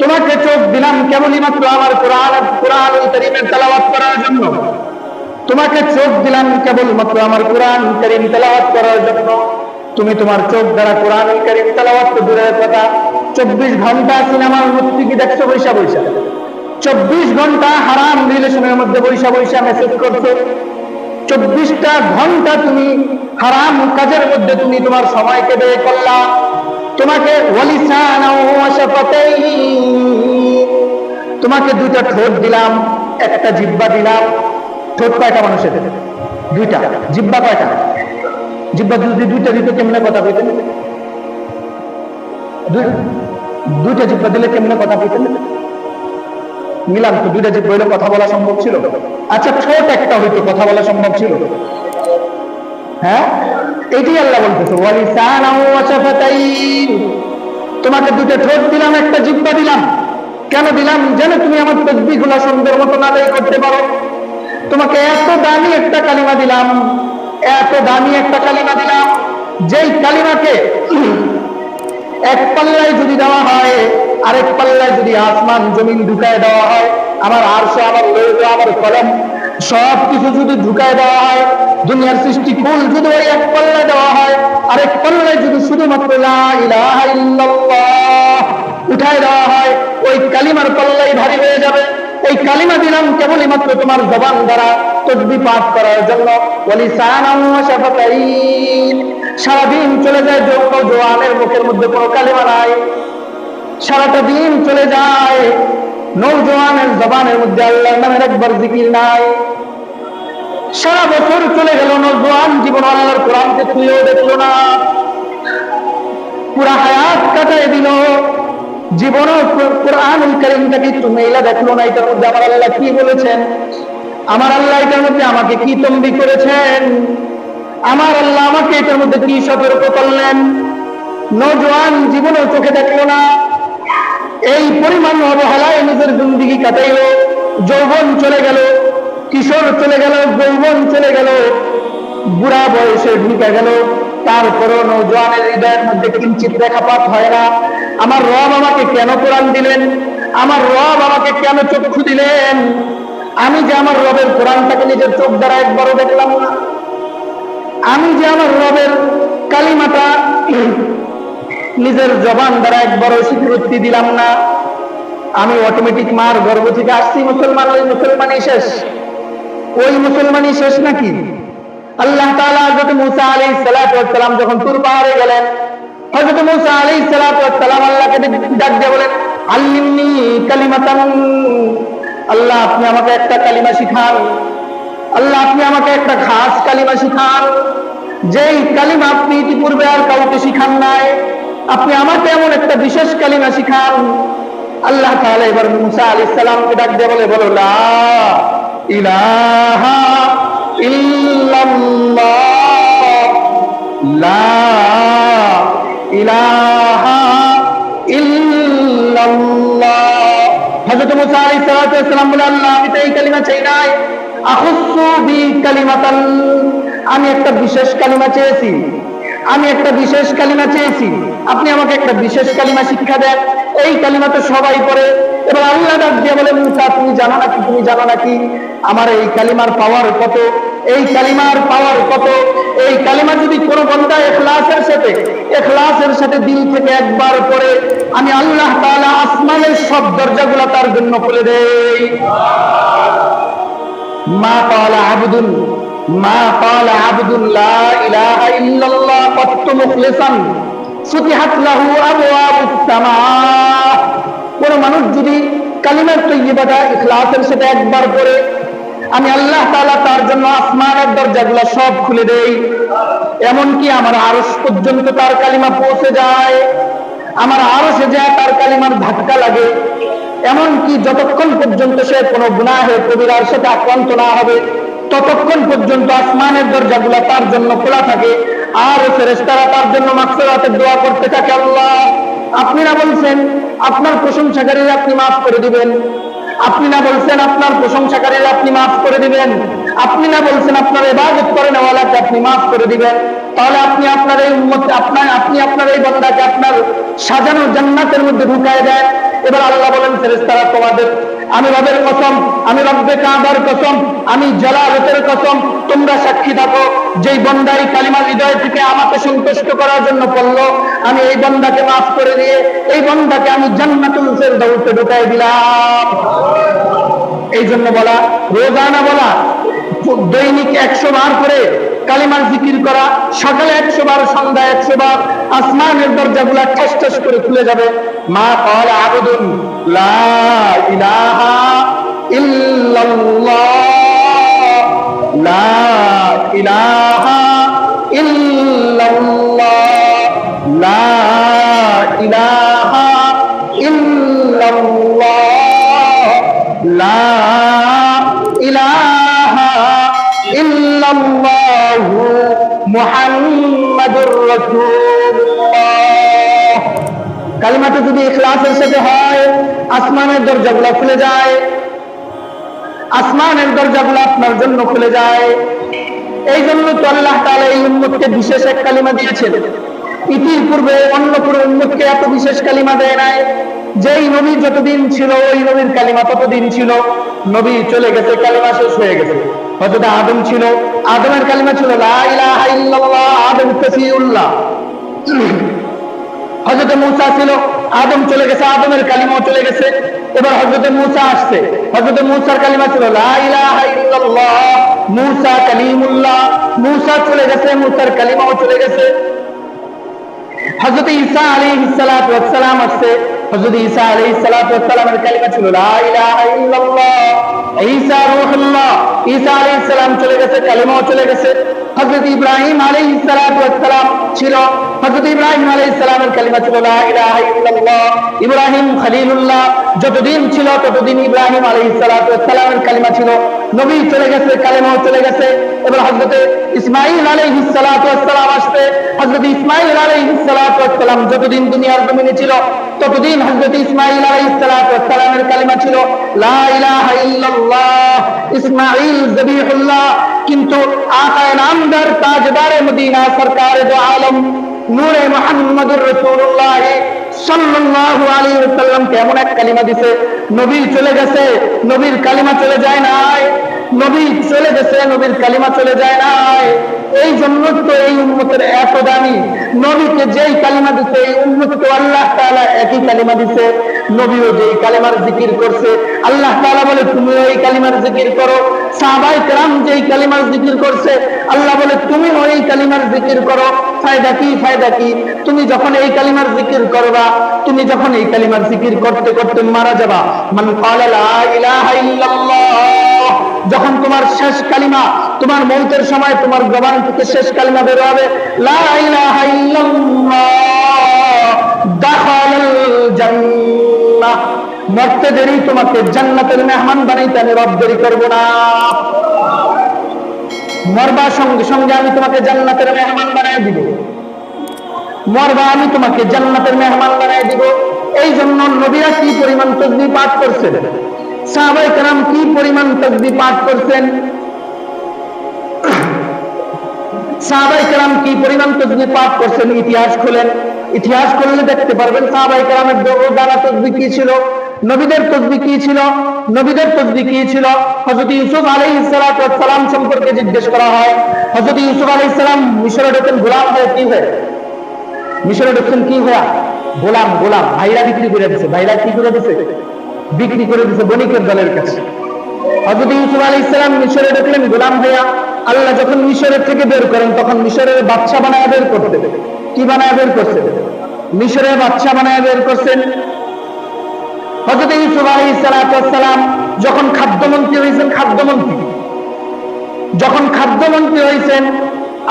তোমাকে চোখ দিলাম কেবলই মাত্র আমার কোরআন কোরআন করিমের তেলাওয়াত করার জন্য। তোমাকে চোখ দিলাম কেবল মাত্র আমার কোরআন করিম তেলাওয়াত করার জন্য। তুমি তোমার চোখ দ্বারা কোরআন করিম তেলাওয়াত তো দূরের কথা। চব্বিশ ঘণ্টা সিনেমার মূর্তি কি দেখছ? বৈশা বৈশা। চব্বিশ ঘণ্টা হারাম রিলেশনের মধ্যে বৈশা বৈশা মেসেজ করছ। চব্বিশটা ঘণ্টা তুমি হারাম কাজের মধ্যে তুমি তোমার সময়কে ব্যয় করলা। তোমাকে তোমাকে দুইটা ঠোঁট দিলাম, একটা জিব্বা দিলাম। ঠোঁট কয়টা মানুষের দুইটা। জিব্বা কয়টা? জিব্বা যদি দুইটা দিত, কেমনে কথা দুই- দুইটা জিব্বা দিলে কেমনে কথা কইতেন মিলাম তো, দুইটা জিব্বা হইলে কথা বলা সম্ভব ছিল। আচ্ছা ঠোঁট একটা হইতো, কথা বলা সম্ভব ছিল। হ্যাঁ? এটাই আল্লাহ বলতেছে তোমাকে দুটো ঠোঁট দিলাম, একটা জিব্বা দিলাম। কেন দিলাম? যেন তুমি আমার তসবি গুলা সুন্দর মতো আদায় করতে পারো। তোমাকে এত দামি একটা কালিমা দিলাম, এত দামি একটা কালিমা দিলাম, যেই কালিমাকে এক পাল্লায় যদি দেওয়া হয়, আরেক পাল্লায় যদি আসমান, জমিন ঢুকায় দেওয়া হয়, আমার আরশে, আমার লৌহ, আমার কলম সব কিছু যদি ঢুকায় দেওয়া হয় দুনিয়ার সৃষ্টি কুল যদি ওই এক পাল্লায় দেওয়া হয়? আরেক পাল্লায় যদি শুধুমাত্র উঠায় দেওয়া হয়, ওই কালিমার পাল্লাই ভারী হয়ে যাবে। এই কালিমা দিলাম কেবলই মাত্র তোমার জবান দ্বারা তসবি পাঠ করার জন্য। শাফাতাইন সারাদিন চলে যায় যৌন জোয়ানের মুখের মধ্যে কোনো কালিমা নাই। সারাটা দিন চলে যায়। নৌজওয়ানের জবানের মধ্যে আল্লাহর নামের একবার জিকির নাই। সারা বছর চলে গেল নৌজওয়ান জীবন আল্লাহর কোরআনকে ছুঁয়েও দেখল না। পুরা হায়াত কাটায় দিল। জীবনও কোরআনুল কারীমটাকে একটু মেইলা দেখল না, এটার মধ্যে আমার আল্লাহ কি বলেছেন? আমার আল্লাহ এটার মধ্যে আমাকে কি তম্বি করেছেন? আমার আল্লাহ আমাকে এটার মধ্যে কি সতর্ক করলেন? নজওয়ান জীবনও চোখে দেখল না। এই পরিমাণ অবহেলায় নিজের জিন্দিগি কাটাইল। যৌবন চলে গেল। কিশোর চলে গেল, যৌবন চলে গেল, বুড়া বয়সে ঢুকে গেল। তারপরও নৌজওয়ানের হৃদয়ের মধ্যে কিঞ্চিত রেখাপাত হয় না। আমার রব আমাকে কেন কোরআন দিলেন? আমার রব আমাকে কেন চক্ষু দিলেন? আমি যে আমার রবের কোরআনটাকে নিজের চোখ দ্বারা একবারও দেখলাম না। আমি যে আমার রবের কালিমাটা নিজের জবান দ্বারা একবারও স্বীকৃতি দিলাম না। আমি অটোমেটিক মার গর্ভ থেকে আসছি, মুসলমান ওই মুসলমানই শেষ। ওই মুসলমানই শেষ নাকি? আল্লাহ তাআলা হযরত মুসা সালাতু সালাম যখন তুর পাহাড়ে গেলেন, হযরত মুসা ওয়াস সালাম আল্লাহকে ডাক দিয়ে বলেন, আল্লিমনি কালিমাতান, আল্লাহ আপনি আমাকে একটা কালিমা শিখান, আল্লাহ আপনি আমাকে একটা খাস কালিমা শিখান, যেই কালিমা আপনি ইতিপূর্বে আর কাউকে শিখান নাই, আপনি আমাকে এমন একটা বিশেষ কালিমা শিখান। আল্লাহ তাআলা এবার মুসা আলাইহিস সালামকে ডাক দিয়ে বলে, বলো, লা ইলাহা লা ইলাহা আমি তো এই আমি একটা বিশেষ কালিমা চেয়েছি। আমি একটা বিশেষ কালিমা চেয়েছি। আপনি আমাকে একটা বিশেষ কালিমা শিক্ষা দেন। এই কালিমা তো সবাই পড়ে। এবার আল্লাহ ডাক দিয়ে বলে, মুসা, তুমি জানো নাকি? তুমি জানো নাকি? আমার এই কালিমার পাওয়ার কত? এই কালিমার পাওয়ার কত? এই কালিমা যদি কোনো বন্ধা এখলাসের সাথে এখলাসের সাথে দিল থেকে একবার পরে আমি আল্লাহ তাআলা আসমানের সব দরজাগুলো তার জন্য খুলে দেই। মা পালা আবুদুল মা পালা আবুদুল্লাহ ইলাহা ইল্লাল্লাহ কত মুখলেসান, সুতিহাত লাহু আবওয়াবুস সামা কোন মানুষ যদি কালিমার তৈয়বাটা ইখলাসের সাথে একবার পড়ে, আমি আল্লাহ তালা তার জন্য আসমানের দরজাগুলো সব খুলে দেই। এমনকি আমার আরশ পর্যন্ত তার কালিমা পৌঁছে যায়। আমার আরশে যায় তার কালিমার ধাক্কা লাগে। এমনকি যতক্ষণ পর্যন্ত সে কোনো গুনাহে কবিরার সাথে আক্রান্ত না হবে, ততক্ষণ পর্যন্ত আসমানের দরজাগুলো তার জন্য খোলা থাকে। আর ফেরেশতারা তার জন্য মাকসুরাতের দোয়া করতে থাকে আল্লাহ। আপনি বলছেন আপনার প্রশংসাকারীরা আপনি মাফ করে দিবেন। আপনি না বলছেন আপনার প্রশংসাকারীরা আপনি মাফ করে দিবেন। আপনি না বলছেন আপনার এবাদত করে নেওয়ালাকে আপনি মাফ করে দিবেন। তাহলে আপনি আপনার এই উন্মত আপনার, আপনি আপনার এই বন্দাকে আপনার সাজানো জান্নাতের মধ্যে ঢুকায় দেন। এবার আল্লাহ বলেন ফেরেস্তারা তোমাদের আমি রবের কসম, আমি রব্বে কাবার কসম, আমি জালালতের কসম। তোমরা সাক্ষী থাকো, যেই বন্দা এই কালিমা হৃদয় থেকে আমাকে সন্তুষ্ট করার জন্য পড়ল, আমি এই বন্দাকে মাফ করে দিয়ে, এই বন্দাকে আমি জান্নাতুল ফেরদাউসে ঢুকাই দিলাম। এই জন্য বলা রোজানা বলা, দৈনিক একশো বার করে কালিমার জিকির করা, সকালে একশো বার সন্ধ্যা একশো বার, আসমানের দরজাগুলা ঠাস ঠাস করে খুলে যাবে। মা কল আবুদুন লা ইলাহা ইল্লাল্লাহ। লা ইলাহা ইল্লাল্লাহ। লা ইলাহা ইল্লাল্লাহ। লা ইলাহা ইল্লাল্লাহু মুহাম্মাদুর রাসূলুল্লাহ। কালিমাটা যদি ইখলাসের সাথে হয় আসমানের দরজাগুলো খুলে যায়। আসমানের দরজাগুলো আপনার জন্য খুলে যায়। এই জন্য তো আল্লাহ এই উম্মতকে বিশেষ এক কালিমা দিয়েছেন। ইতিপূর্বে অন্য কোনো উম্মতকে এত বিশেষ কালিমা দেয় নাই। যেই নবী যতদিন ছিল, ওই নবীর কালিমা ততদিন ছিল। নবী চলে গেছে, কালিমা শেষ হয়ে গেছে। হযরত আদম ছিল। আদমের কালিমা ছিল, লা ইলাহা ইল্লাল্লাহ আদম কাসিউল্লাহ হজরত মূসা ছিল, আদম চলে গেছে, আদমের কালিমাও চলে গেছে। এবার হজরত মূসা আসছে। হজরত মূসার কালিমা ছিল মূসা কালিমুল্লাহ। মূসা চলে গেছে, মুসার কালিমাও চলে গেছে। হযরত ঈসা আলাইহিস সালাতু ওয়াস সালাম আসছে। হযরত ঈসা আলাইহিস সালাতু ওয়াস সালামের কালিমা ছিল, লা ইলাহা ইল্লাল্লাহ। ঈসা রূহুল্লাহ, ঈসা আলাইহিস সালাম চলে গেছে, কালিমাও চলে গেছে। হযরত ইব্রাহিম আলাইহিস সালাতু ওয়াস সালাম ছিল, হযরত ইব্রাহিম আলাইহিস সালামের কালিমা ছিল, লা ইলাহা ইল্লাল্লাহ। ইব্রাহিম খলিলুল্লাহ যতদিন ছিল, ততদিন ইব্রাহিম আলাইহিস সালাতু ওয়াস সালামের কালিমা ছিল। নবী চলে গেছে, কালিমাও চলে গেছে। এবার আলাইহিস সালাতু ওয়াস সালাম আসছে। আলাইহিস সালাতু ওয়াস সালাম যতদিন দুনিয়ার জমিনে ছিল ততদিন হযরত ইসমাঈল আলাইহিস সালাতু ওয়াস সালামের কালিমা ছিল, লা ইলাহা ইল্লাল্লাহ, ইসমাঈল যবিহুল্লাহ কিন্তু আকায়ে নামদার তাজদারে মদিনা সরকার দো আলম নূরে মুহাম্মদুর রাসূলুল্লাহ সাল্লাল্লাহু আলাইহি ওয়াসাল্লাম কেমন এক কালিমা দিছে নবী চলে গেছে, নবীর কালিমা চলে যায় নাই নবী চলে গেছে, নবীর কালিমা চলে যায় নাই। এই জন্য তো এই উন্মতের এত দামি। নবীকে যেই কালিমা দিতে এই উন্মত তো আল্লাহ তালা একই কালিমা দিছে। নবীও যেই কালিমার জিকির করছে, আল্লাহ তালা বলে তুমি এই কালিমার জিকির করো। সাহাবাই কালাম যেই কালিমার জিকির করছে, আল্লাহ বলে তুমি এই কালিমার জিকির করো। ফায়দা কি ফায়দা কি? তুমি যখন এই কালিমার জিকির করবা, তুমি যখন এই কালিমার জিকির করতে করতে মারা যাবা। মানে লা ইলাহা ইল্লাল্লাহ যখন তোমার শেষ কালিমা, তোমার মৌতের সময় তোমার জবান থেকে শেষ কালিমা বের হবে মরতে দেরি, তোমাকে জান্নাতের মেহমান বানাইতে আমি রব দেরি করব না। মরবার সঙ্গে সঙ্গে আমি তোমাকে জান্নাতের মেহমান বানাই দিব। মরবা আমি তোমাকে জান্নাতের মেহমান বানাই দিব। এই জন্য নবীরা কি পরিমাণ তসবি পাঠ করছেন? সাহাবাই কি পরিমাণ তসবি পাঠ করছেন? সাহাবাই কি পরিমাণ তসবি পাঠ করছেন? ইতিহাস খুলেন। ইতিহাস খুললে দেখতে পারবেন, সাহাবাই কারামের দানা তসবি কি ছিল? নবীদের তসবি কি ছিল? নবীদের তসবি কি ছিল? হযরত ইউসুফ আলাইহিস সালাম সম্পর্কে জিজ্ঞেস করা হয়। হযরত ইউসুফ আলাইহিস সালাম মিশরে ঢোকেন গোলাম হয়ে কি হয়ে? মিশরে ঢোকেন কি হয়ে? গোলাম গোলাম। ভাইরা বিক্রি করে দিছে। ভাইরা কি করে দিছে? বিক্রি করে দিছে বণিকের দলের কাছে। ইউসুফ আলাইহিস সালাম মিশরে গোলাম হইয়া আল্লাহ যখন মিশরের থেকে বের করেন, তখন মিশরের বাদশা বানায় বের করতে কি বানায় বের মিশরের বাদশা বানায় বের করছেন। হযরত ইউসুফ আলাইহিস সালাম যখন খাদ্যমন্ত্রী হয়েছেন খাদ্যমন্ত্রী। যখন খাদ্যমন্ত্রী হয়েছেন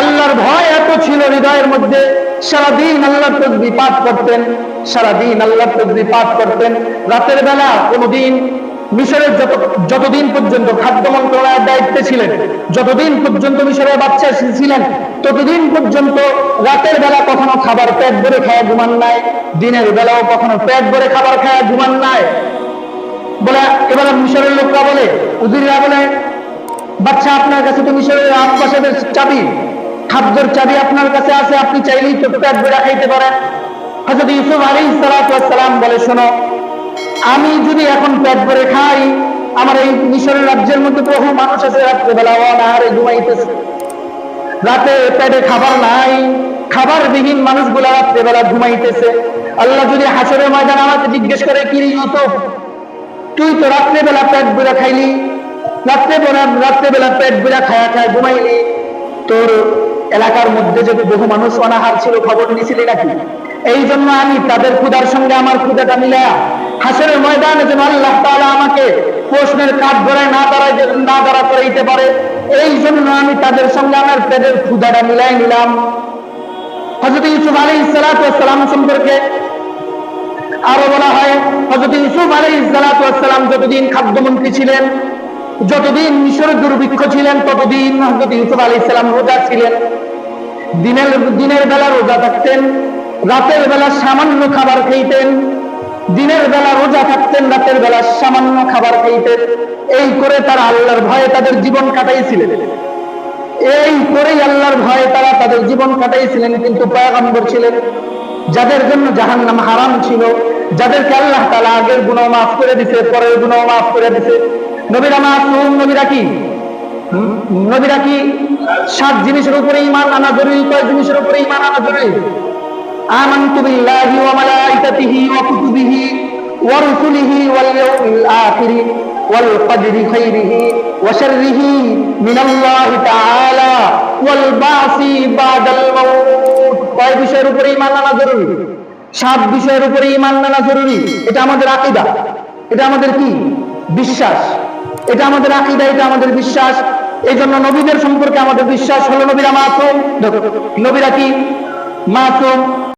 আল্লাহর ভয় এত ছিল হৃদয়ের মধ্যে। সারাদিন আল্লাহর তসবি পাঠ করতেন, সারাদিন আল্লাহর তসবি পাঠ করতেন। রাতের বেলা কোনদিন মিশরের যত, যতদিন পর্যন্ত খাদ্য মন্ত্রণালয়ের দায়িত্বে ছিলেন, যতদিন পর্যন্ত মিশরের বাচ্চা ছিলেন, ততদিন পর্যন্ত রাতের বেলা কখনো খাবার পেট ভরে খায় ঘুমান নাই, দিনের বেলাও কখনো পেট ভরে খাবার খায় ঘুমান নাই। বলে, এবার মিশরের লোকরা বলে উজিরা বলে বাচ্চা আপনার কাছে তো মিশরের আশপাশের চাবি খাদ্যর চাবি আপনার কাছে আছে, আপনি চাইলেই তো পেট বেড়া খাইতে পারেন। হজরত ইউসুফ আলী সালাম বলে, শোনো, আমি যদি এখন পেট ভরে খাই, আমার এই মিশরের রাজ্যের মধ্যে বহু মানুষ আছে, রাত্রেবেলা অনাহারে ঘুমাইতেছে। রাতে পেটে খাবার নাই খাবার বিহীন মানুষগুলা রাত্রেবেলা ঘুমাইতেছে। আল্লাহ যদি হাসরের ময়দান আমাকে জিজ্ঞেস করে, কি ইউসুফ, তুই তো রাত্রেবেলা পেট বেড়া খাইলি? রাত্রে রাত্রেবেলা রাত্রেবেলা পেট বেড়া খায়া খায় ঘুমাইলি। তোর এলাকার মধ্যে যদি বহু মানুষ অনাহার ছিল, খবর নিছিলি নাকি? এই জন্য আমি তাদের ক্ষুদার সঙ্গে আমার ক্ষুদাটা মিলায়া হাসরের ময়দানে যেন আল্লাহ তাআলা আমাকে প্রশ্নের কাঠ ধরায় না দাঁড়াই না দাঁড়া করাইতে পারে, এই জন্য আমি তাদের সঙ্গে আমার পেটের ক্ষুদাটা মিলাই নিলাম। হজরত ইউসুফ আলী সালাম সম্পর্কে আরও বলা হয় হজরত ইউসুফ আলী সালাম যতদিন খাদ্যমন্ত্রী ছিলেন যতদিন মিশর দুর্ভিক্ষ ছিলেন, ততদিন হজরত ইউসুফ আলী ইসলাম রোজা ছিলেন। দিনের দিনের বেলা রোজা থাকতেন, রাতের বেলা সামান্য খাবার খাইতেন, দিনের বেলা রোজা থাকতেন, রাতের বেলা সামান্য খাবার খাইতেন। এই করে তারা আল্লাহর ভয়ে তাদের জীবন কাটাইছিলেন। এই করেই আল্লাহর ভয়ে তারা তাদের জীবন কাটাইছিলেন, কিন্তু পয়গম্বর ছিলেন। যাদের জন্য জাহান্নাম হারাম ছিল, যাদেরকে আল্লাহ তাআলা আগের গুনাহ মাফ করে দিছে, পরের গুনাহ মাফ করে দিছে। নবীরা মা মাসুম, নবীরা কি? নবীরা কি সাত জিনিসের উপরে ঈমান আনা জরুরি, কয় জিনিসের উপরে ঈমান আনা জরুরি? আমানতু বিল্লাহি ওয়া মালাইকাতিহি ওয়া কুতুবিহি ওয়া রুসুলিহি ওয়াল ইয়াউমিল আখির ওয়াল কদরি খাইরিহি ওয়া শাররিহি মিনাল্লাহি তাআলা ওয়াল বাসি বাদাল মাউত। কয় বিষয়ের উপরে ঈমান আনা জরুরি? সাত বিষয়ের উপরে ঈমান আনা জরুরি। এটা আমাদের আকীদা। এটা আমাদের কি? বিশ্বাস। এটা আমাদের আকিদা, এটা আমাদের বিশ্বাস। এই জন্য নবীদের সম্পর্কে আমাদের বিশ্বাস হলো নবীরা মাসুম। নবীরা কি? মাসুম।